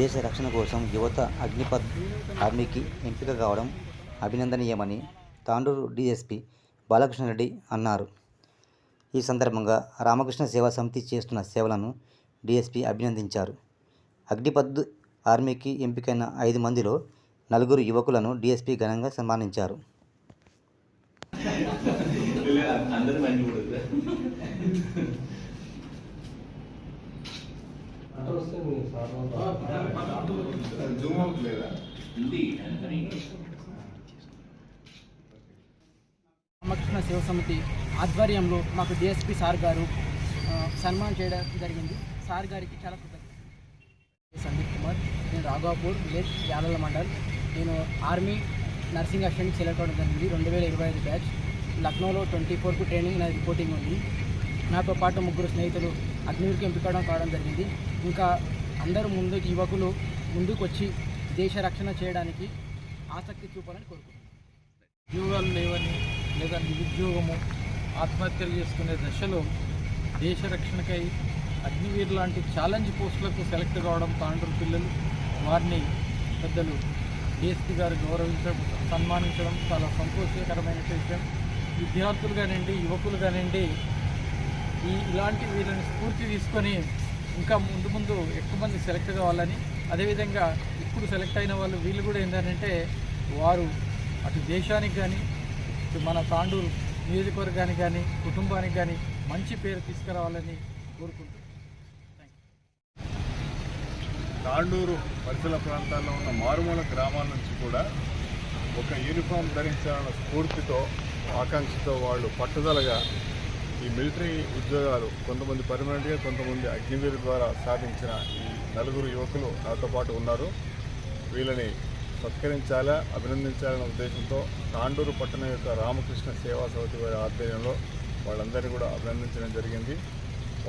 దేశ రక్షణ కోసం యువత అగ్నిపథ్ ఆర్మీకి ఎంపిక కావడం అభినందనీయమని తాండూరు డీఎస్పీ బాలకృష్ణారెడ్డి అన్నారు. ఈ సందర్భంగా రామకృష్ణ సేవా సమితి చేస్తున్న సేవలను డీఎస్పీ అభినందించారు. అగ్నిపథ్ ఆర్మీకి ఎంపికైన ఐదు మందిలో నలుగురు యువకులను డీఎస్పీ ఘనంగా సన్మానించారు. అందరూ మంచి కూడా జూమ్ అవుట్ లేదా రామకృష్ణ శివ సమితి ఆధ్వర్యంలో మాకు డిఎస్పి సార్ గారు సన్మానం చేయడం జరిగింది. సార్ గారికి చాలా కృతజ్ఞత సందీప్ కుమార్ నేను రాఘాపూర్ విలేజ్ యాలల మండల్. నేను ఆర్మీ నర్సింగ్ అసిస్టెంట్ సెలెక్ట్ అవ్వడం జరిగింది. రెండు వేల ఇరవై ఐదు బ్యాచ్. లక్నోలో ట్వంటీ ఫోర్కు ట్రైనింగ్ నా రిపోర్టింగ్ ఉంది. నాతో పాటు ముగ్గురు స్నేహితులు అగ్నివీరికి ఎంపికడం కావడం జరిగింది. ఇంకా అందరూ ముందు యువకులు ముందుకు వచ్చి దేశ రక్షణ చేయడానికి ఆసక్తి చూపాలని కోరుకుంటున్నాను ఉద్యోగాలు లేవని లేదా నిరుద్యోగము ఆత్మహత్యలు చేసుకునే దశలో దేశ రక్షణకై అగ్నివీర్ లాంటి ఛాలెంజ్ పోస్టులకు సెలెక్ట్ కావడం తాండ్రు పిల్లలు వారిని పెద్దలు డిఎస్పీ గారు గౌరవించడం సన్మానించడం చాలా సంతోషకరమైన విషయం. విద్యార్థులు కానివ్వండి యువకులు కానివ్వండి ఈ ఇలాంటి వీళ్ళని స్ఫూర్తి తీసుకొని ఇంకా ముందు ముందు ఎక్కువ మంది సెలెక్ట్ కావాలని అదేవిధంగా ఇప్పుడు సెలెక్ట్ అయిన వాళ్ళు వీళ్ళు కూడా ఏంటంటే వారు అటు దేశానికి కానీ మన తాండూరు నియోజకవర్గానికి కానీ కుటుంబానికి కానీ మంచి పేరు తీసుకురావాలని కోరుకుంటున్నాను తాండూరు పరిసర ప్రాంతాల్లో ఉన్న మారుమూల గ్రామాల నుంచి కూడా ఒక యూనిఫామ్ ధరించాలన్న స్ఫూర్తితో ఆకాంక్షతో వాళ్ళు పట్టుదలగా ఈ మిలిటరీ ఉద్యోగాలు కొంతమంది పర్మనెంట్గా కొంతమంది అగ్నివీరు ద్వారా సాధించిన ఈ నలుగురు యువకులు నాతో పాటు ఉన్నారు. వీళ్ళని సత్కరించాలా అభినందించాలనే ఉద్దేశంతో తాండూరు పట్టణం యొక్క రామకృష్ణ సేవా సమితి వారి ఆధ్వర్యంలో వాళ్ళందరినీ కూడా అభినందించడం జరిగింది.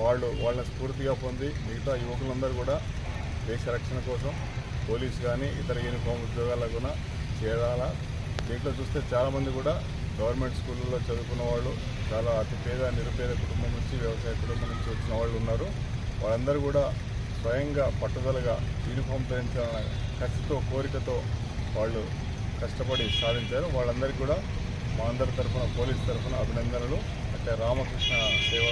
వాళ్ళు వాళ్ళని స్ఫూర్తిగా పొంది మిగతా యువకులందరూ కూడా దేశ రక్షణ కోసం పోలీస్ కానీ ఇతర యూనిఫామ్ ఉద్యోగాలకు కూడా చేరాలా. దీంట్లో చూస్తే చాలామంది కూడా గవర్నమెంట్ స్కూళ్ళలో చదువుకున్న వాళ్ళు చాలా అతి పేద నిరుపేద కుటుంబం నుంచి వ్యవసాయ కుటుంబం నుంచి వచ్చిన వాళ్ళు ఉన్నారు. వాళ్ళందరూ కూడా స్వయంగా పట్టుదలగా యూనిఫామ్ ధరించాలన్న ఖర్చుతో కోరికతో వాళ్ళు కష్టపడి సాధించారు. వాళ్ళందరికీ కూడా మా అందరి తరఫున పోలీస్ తరఫున అభినందనలు. అంటే రామకృష్ణ సేవా